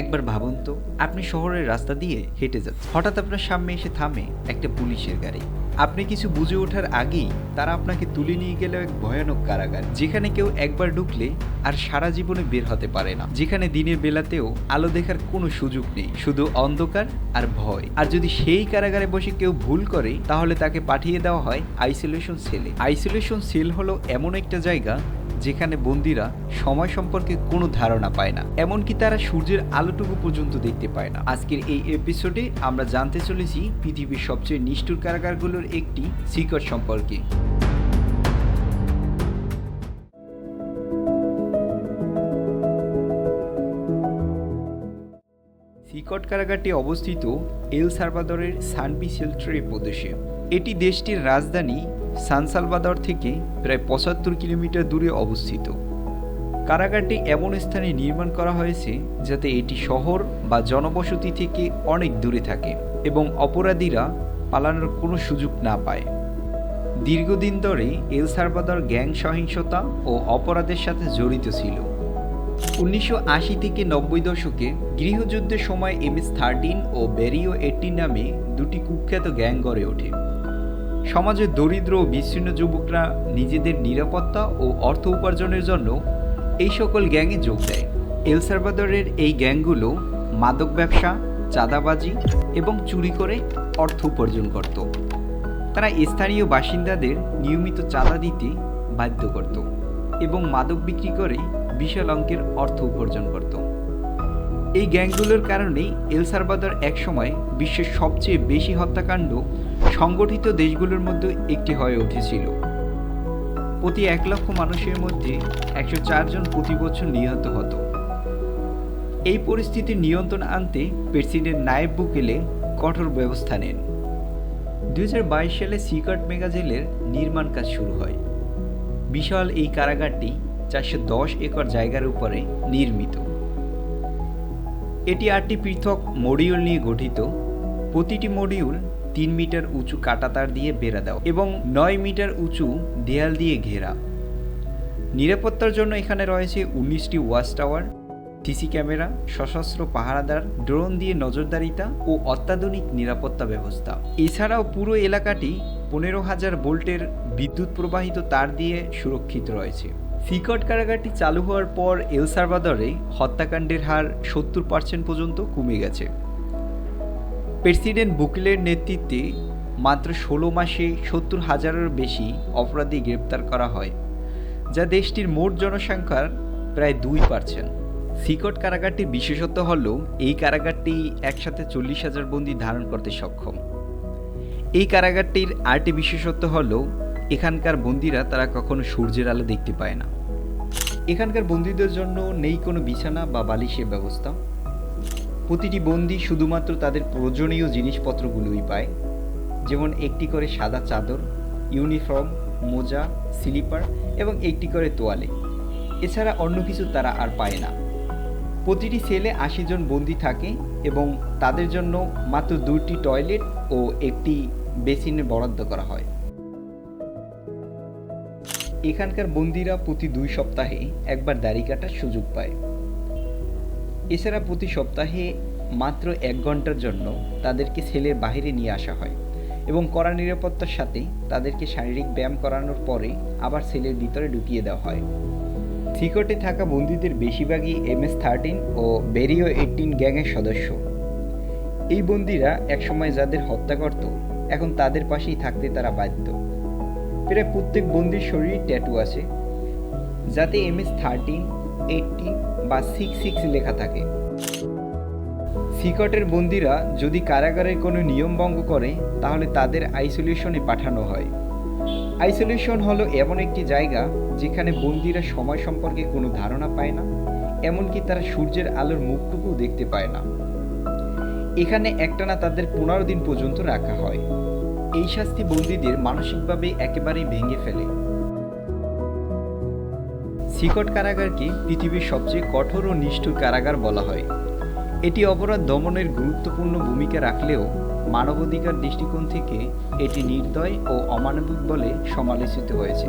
একবার ভাবুন তো, আপনি শহরের রাস্তা দিয়ে হেঁটে যাচ্ছেন। হঠাৎ আপনার সামনে এসে থামে একটা পুলিশের গাড়ি। আপনি কিছু বুঝে ওঠার আগেই তারা আপনাকে তুলে নিয়ে গেল এক ভয়ানক কারাগার, যেখানে কেউ একবার ঢুকলে আর সারা জীবনে বের হতে পারে না। যেখানে দিনের বেলাতেও আলো দেখার কোনো সুযোগ নেই, শুধু অন্ধকার আর ভয়। আর যদি সেই কারাগারে বসে কেউ ভুল করে, তাহলে তাকে পাঠিয়ে দেওয়া হয় আইসোলেশন সেলে। আইসোলেশন সেল হলো এমন একটা জায়গা যেখানে বন্দিরা সময় সম্পর্কে কোনো ধারণা পায় না, এমনকি তারা সূর্যের আলোটুকু পর্যন্ত দেখতে পায় না। আজকের এই এপিসোডে আমরা জানতে চলেছি পৃথিবীর সবচেয়ে নিষ্ঠুর কারাগারগুলোর একটি সিকট সম্পর্কে। সিকট কারাগারটি অবস্থিত এল সালভাদরের সানপি সেল্ট্রে প্রদেশে। এটি দেশটির রাজধানী সান সালভাদর থেকে প্রায় পঁচাত্তর কিলোমিটার দূরে অবস্থিত। কারাগারটি এমন স্থানে নির্মাণ করা হয়েছে যাতে এটি শহর বা জনবসতি থেকে অনেক দূরে থাকে এবং অপরাধীরা পালানোর কোনো সুযোগ না পায়। দীর্ঘদিন ধরে এল সালভাদর গ্যাং সহিংসতা ও অপরাধের সাথে জড়িত ছিল। উনিশশো আশি থেকে নব্বই দশকে গৃহযুদ্ধের সময় এমএস থার্টিন ও ব্যারিও এইটিন নামে দুটি কুখ্যাত গ্যাং গড়ে ওঠে। সমাজের দরিদ্র ও বিচ্ছিন্ন যুবকরা নিজেদের নিরাপত্তা ও অর্থ উপার্জনের জন্য এই সকল গ্যাংয়ে যোগ দেয়। এল সালভাদরের এই গ্যাংগুলো মাদক ব্যবসা, চাঁদাবাজি এবং চুরি করে অর্থ উপার্জন করত। তারা স্থানীয় বাসিন্দাদের নিয়মিত চাঁদা দিতে বাধ্য করত এবং মাদক বিক্রি করে বিশাল অঙ্কের অর্থ উপার্জন করত। এই গ্যাংগুলোর কারণেই এল সালভাদর একসময় বিশ্বের সবচেয়ে বেশি হত্যাকাণ্ড সংগঠিত দেশগুলোর মধ্যে একটি হয়ে উঠেছিল। প্রতি এক লক্ষ মানুষের মধ্যে একশো চারজন প্রতি বছর নিহত হতো। এই পরিস্থিতি নিয়ন্ত্রণ আনতে প্রেসিডেন্ট নায়েব বুকেলে কঠোর ব্যবস্থা নেন। দু হাজার বাইশ সালে সিকার্ট মেগাজেলের নির্মাণ কাজ শুরু হয়। বিশাল এই কারাগারটি চারশো দশ একর জায়গার উপরে নির্মিত। এটি আটটি পৃথক মডিউল নিয়ে গঠিত। প্রতিটি মডিউল তিন মিটার উঁচু কাটাতার দিয়ে বেড়া দেওয়া এবং নয় মিটার উঁচু দেয়াল দিয়ে ঘেরা। নিরাপত্তার জন্য এখানে রয়েছে উনিশটি ওয়াচ টাওয়ার, সিসি ক্যামেরা, সশস্ত্র পাহারাদার, ড্রোন দিয়ে নজরদারিতা ও অত্যাধুনিক নিরাপত্তা ব্যবস্থা। এছাড়াও পুরো এলাকাটি পনেরো হাজার ভোল্টের বিদ্যুৎ প্রবাহিত তার দিয়ে সুরক্ষিত রয়েছে। ফিকট কারাগারটি চালু হওয়ার পর এল সালভাদরে হত্যাকাণ্ডের হার সত্তর পার্সেন্ট পর্যন্ত কমে গেছে। প্রেসিডেন্ট বুকিলের নেতৃত্বে মাত্র ষোলো মাসে সত্তর হাজারের বেশি অপরাধী গ্রেপ্তার করা হয়, যা দেশটির মোট জনসংখ্যার প্রায় দুই পার্সেন্ট। সিকট কারাগারটির বিশেষত্ব হল, এই কারাগারটি একসাথে চল্লিশ হাজার বন্দি ধারণ করতে সক্ষম। এই কারাগারটির আরেকটি বিশেষত্ব হল, এখানকার বন্দিরা তারা কখনো সূর্যের আলো দেখতে পায় না। এখানকার বন্দীদের জন্য নেই কোনো বিছানা বা বালিশের ব্যবস্থা। প্রতিটি বন্দি শুধুমাত্র তাদের প্রয়োজনীয় জিনিসপত্রগুলোই পায়। যেমন একটি করে সাদা চাদর, ইউনিফর্ম, মোজা, স্লিপার এবং একটি করে তোয়ালে। এছাড়া অন্য কিছু তারা আর পায় না। প্রতিটি সেলে আশি জন বন্দি থাকে এবং তাদের জন্য মাত্র দুটি টয়লেট ও একটি বেসিনের বরাদ্দ করা হয়। এখানকার বন্দিরা প্রতি দুই সপ্তাহে একবার দাড়ি কাটার সুযোগ পায়। এছাড়া প্রতি সপ্তাহে মাত্র এক ঘণ্টার জন্য তাদেরকে সেলের বাইরে নিয়ে আসা হয় এবং কড়া নিরাপত্তার সাথে তাদেরকে শারীরিক ব্যায়াম করানোর পরে আবার সেলের ভিতরে ঢুকিয়ে দেওয়া হয়। সিকটে থাকা বন্দীদের বেশিরভাগই এম এস থার্টিন ও বেরিও এইটিন গ্যাংয়ের সদস্য। এই বন্দীরা একসময় যাদের হত্যা করত, এখন তাদের পাশেই থাকতে তারা বাধ্য। প্রায় প্রত্যেক বন্দির শরীরে ট্যাটু আছে, যাতে এম এস থার্টিন এইটটি বা সিক্স সিক্স লেখা থাকে। সিকটের বন্দিরা যদি কারাগারের কোনো নিয়ম ভঙ্গ করে, তাহলে তাদের আইসোলেশনে পাঠানো হয়। আইসোলেশন হলো এমন একটি জায়গা যেখানে বন্দিরা সময় সম্পর্কে কোনো ধারণা পায় না, এমনকি তারা সূর্যের আলোর মুখটুকুও দেখতে পায় না। এখানে একটানা তাদের পনেরো দিন পর্যন্ত রাখা হয়। এই শাস্তি বন্দীদের মানসিকভাবে একেবারেই ভেঙে ফেলে। সিকট কারাগারকে পৃথিবীর সবচেয়ে কঠোর ও নিষ্ঠুর কারাগার বলা হয়। এটি অপরাধ দমনের গুরুত্বপূর্ণ ভূমিকা রাখলেও মানবাধিকার দৃষ্টিকোণ থেকে এটি নির্দয় ও অমানবিক বলে সমালোচিত হয়েছে।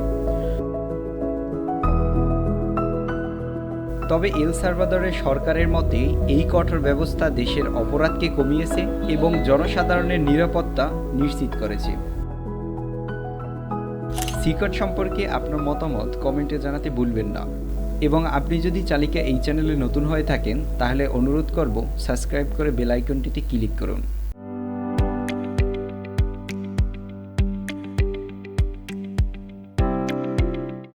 তবে এল সালভাদরের সরকারের মতে, এই কঠোর ব্যবস্থা দেশের অপরাধকে কমিয়েছে এবং জনসাধারণের নিরাপত্তা নিশ্চিত করেছে। সিকট সম্পর্কে আপনার মতামত কমেন্টে জানাতে ভুলবেন না। এবং আপনি যদি চালিকা এই চ্যানেলে নতুন হয়ে থাকেন, তাহলে অনুরোধ করব, সাবস্ক্রাইব করে বেল আইকনটিতে ক্লিক করুন।